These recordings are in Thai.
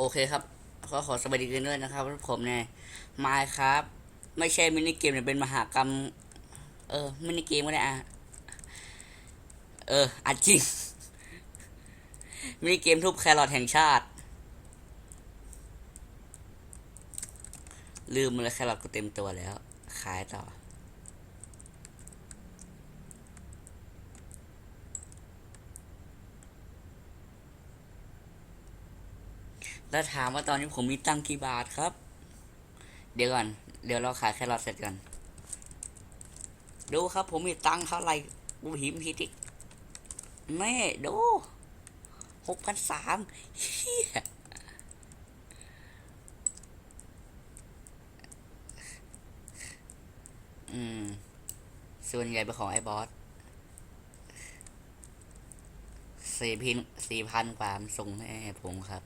โอเคครับก็ขอสวัสดีกันด้วยนะครับผมเนี่ยมาครับ ไม่ใช่มินิเกมเนี่ยเป็นมหากรรม เออมินิเกมก็ได้อะเอออัดจริงมินิเกมทุบแครอทแห่งชาติ ลืมเลยแครอทกูเต็มตัวแล้ว ขายต่อ แล้วถามว่าตอนนี้ผมมีตังค์กี่บาทครับ เดี๋ยวก่อน เดี๋ยวเราขายแครอทเสร็จก่อน ดูครับ ผมมีตังเท่าไหร่กูหิมพิติแม่ดูหกพันสามเฮียอืม ส่วนใหญ่เป็นของไอ้บอสสี่พินสี่พันกว่ามส่งให้ผมครับ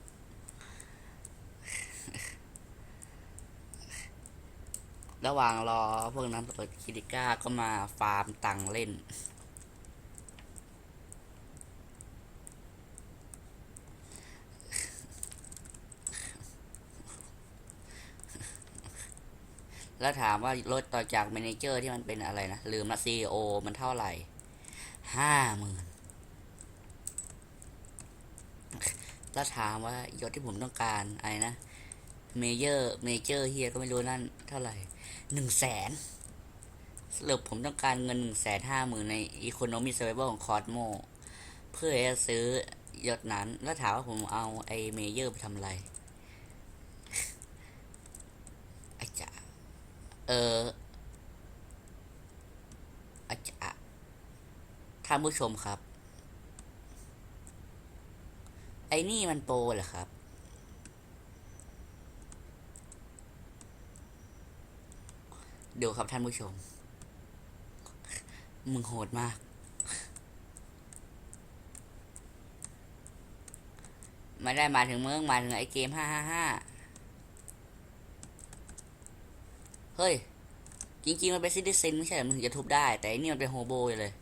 ระหว่างรอพวกนั้นเปิดคิดิก้าก็มาฟาร์มตังเล่น แล้วถามว่ารถต่อจากเมนเจอร์ที่มันเป็นอะไรนะ ลืมละซีโอมันเท่าไหร่ห้าหมื่นแล้วถามว่ายศที่ผมต้องการอะไรนะ เมเจอร์เมเจอร์เฮียก็ไม่รู้นั่นเท่าไหร่หนึ่งแสนสรุปผมต้องการเงินหนึ่งแสนห้าหมื่นใน Economy Survival ของคอ s โมเพื่อจะซื้อยศนั้น แล้วถามว่าผมเอาไอเมเยอร์ไปทำอะไรอาจารย์เอออาจารย์ท่านผู้ชมครับ ไอนี่มันโปรเหรอครับ ดูครับท่านผู้ชม มึงโหดมาก ไม่ได้มาถึงเมืองมาถึงไอเกมห้าห้าห้าเฮ้ย จริงๆ มันเป็นซิติเซนไม่ใช่หรอมึงถึงจะทุบได้ แต่อันนี้มันเป็นโฮโบเลย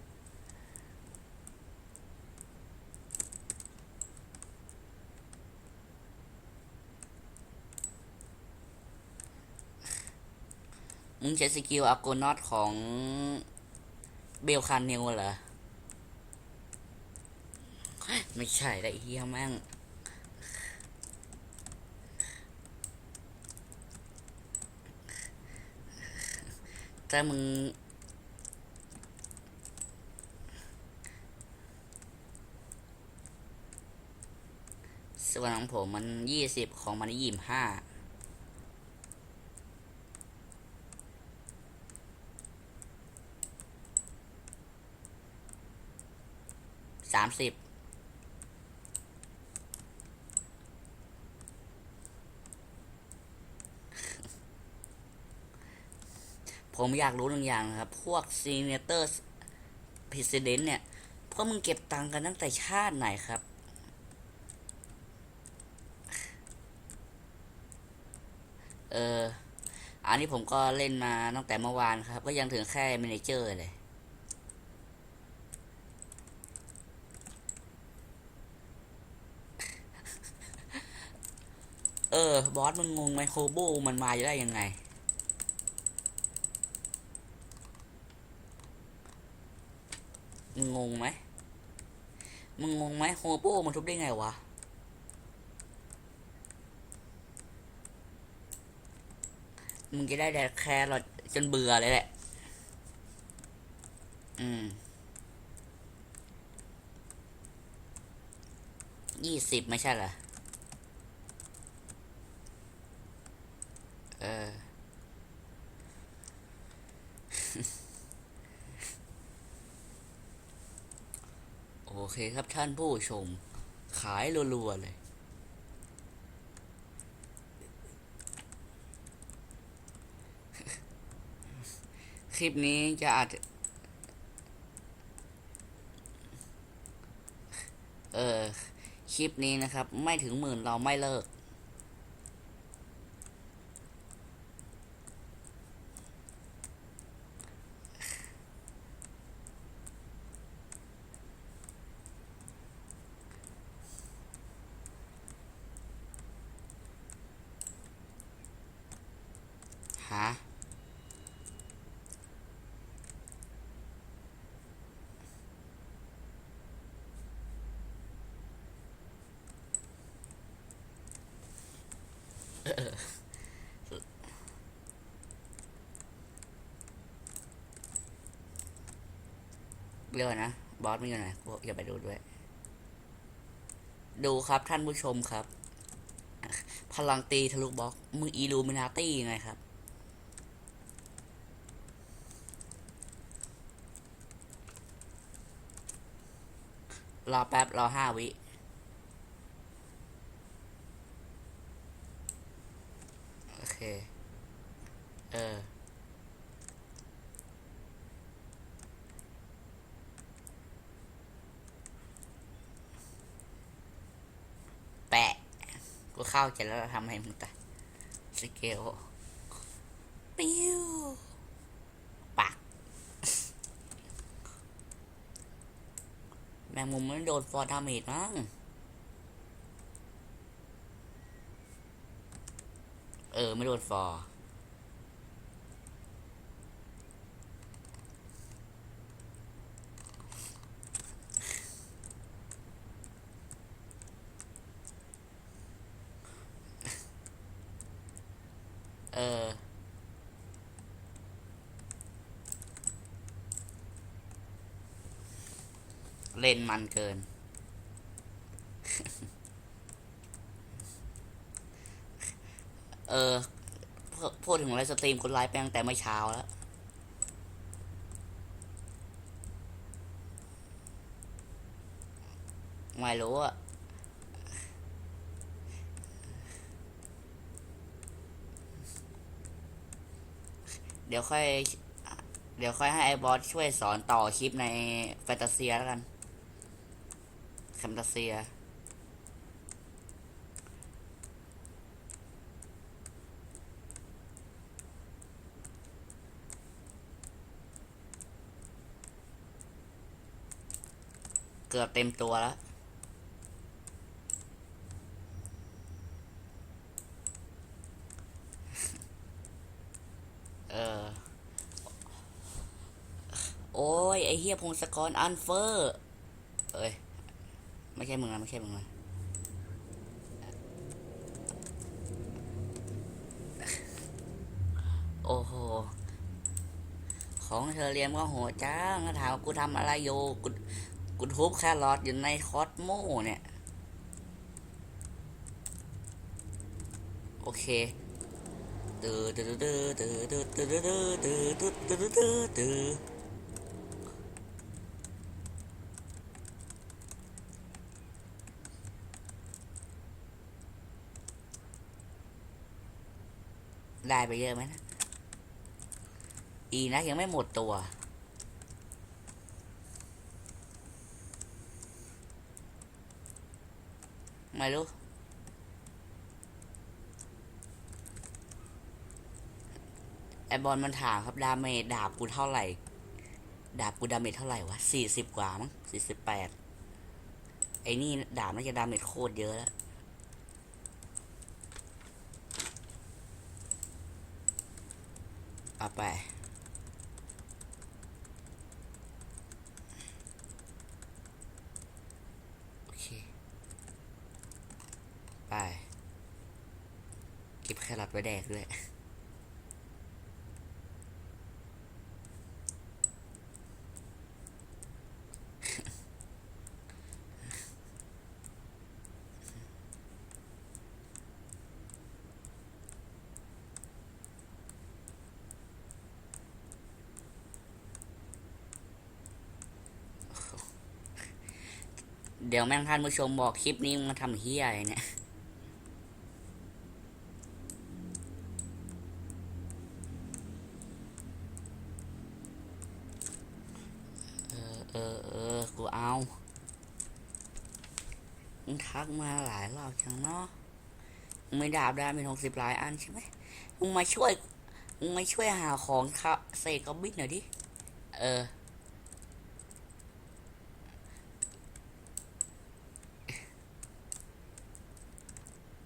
มึงใช้สกิลอาโกนอตของเบลคานเนลเหรอ ไม่ใช่ละไอ้เฮียแม่งแต่มึงส่วนของผมมันยี่สิบของมันยี่สิบห้า สามสิบผมอยากรู้หนึ่งอย่างนะครับ พวกซีเนเตอร์พิเศษเนี่ย พวกมึงเก็บตังค์กันตั้งแต่ชาติไหนครับ เออ อันนี้ผมก็เล่นมาตั้งแต่เมื่อวานครับ ก็ยังถึงแค่เมเนเจอร์เลย เออ บอสมึงงงไหมโคโบมันมาจะได้ยังไง มึงงงไหม มึงงงไหมโฮโบมันทุบได้ไงวะ มึงจะได้แต่แครอทจนเบื่อเลยแหละ อืมยี่สิบไม่ใช่เหรอ เออ โอเคครับท่านผู้ชม ขายรัวๆเลยคลิปนี้จะอาจเออ คลิปนี้นะครับ ไม่ถึงหมื่นเราไม่เลิก หาเรียกว่านะ บอสไม่อยู่ไหนกูอย่าไปดูด้วย ดูครับท่านผู้ชมครับ พลังตีทะลุบล็อก มืออีลูมินาตี้ไงครับ รอแป๊บ รอห้าวิโอเค เออ แปะ กูเข้าใจแล้วทำให้มึงตาสเกลปิ้ว ปัก แม งมุมมันโดนฟอร์ดาเมจมั้งเออ ไม่โดนฟอร์เออ เล่นมันเกิน เออพูดถึงไลฟ์สตรีมคุณไลฟ์ไปตั้งแต่เมื่อเช้าแล้วไม่รู้อะเดี๋ยวค่อย เดี๋ยวค่อยให้ไอ้บอสช่วยสอนต่อคลิปในแฟนตาเซียแล้วกัน แฟนตาเซีย เกือบเต็มตัวแล้วเออ โอ้ย ไอเฮียพงศกรอันเฟอร์ เอ้ย ไม่ใช่มึงนะไม่ใช่มึงนะโอ้โห ของเธอเรียนก็โหดจ้างถามกูทำอะไรอยู่กูกูทุบแครอทอยู่ในคอสโมเนี่ย โอเคตือตือตือตือตือตือตือตือตือตือตือตือ ได้ไปเยอะไหมนะ อีนะยังไม่หมดตัว ไม่รู้ ไอบอลมันถามครับ ดาเมจดาบกูเท่าไหร่ ดาบกูดาเมจเท่าไหร่วะสี่สิบกว่ามั้งสี่สิบแปดไอ้นี่ดาบน่าจะดาเมจโคตรเยอะแล้ว เอาไป โอเค ไป เก็บแครอทไว้แดกด้วย เดี๋ยวแม่งท่านผู้ชมบอกคลิปนี้มึงมาทำเฮียอะไรเนี่ยเออเออเออกูเอามึงทักมาหลายรอบจังเนาะมึงไม่ดาบได้ไม่ทงสิบหลายอันใช่ไหมมึงมาช่วย มึงมาช่วยหาของค่ะเสกกอบบินหน่อยดิ เออ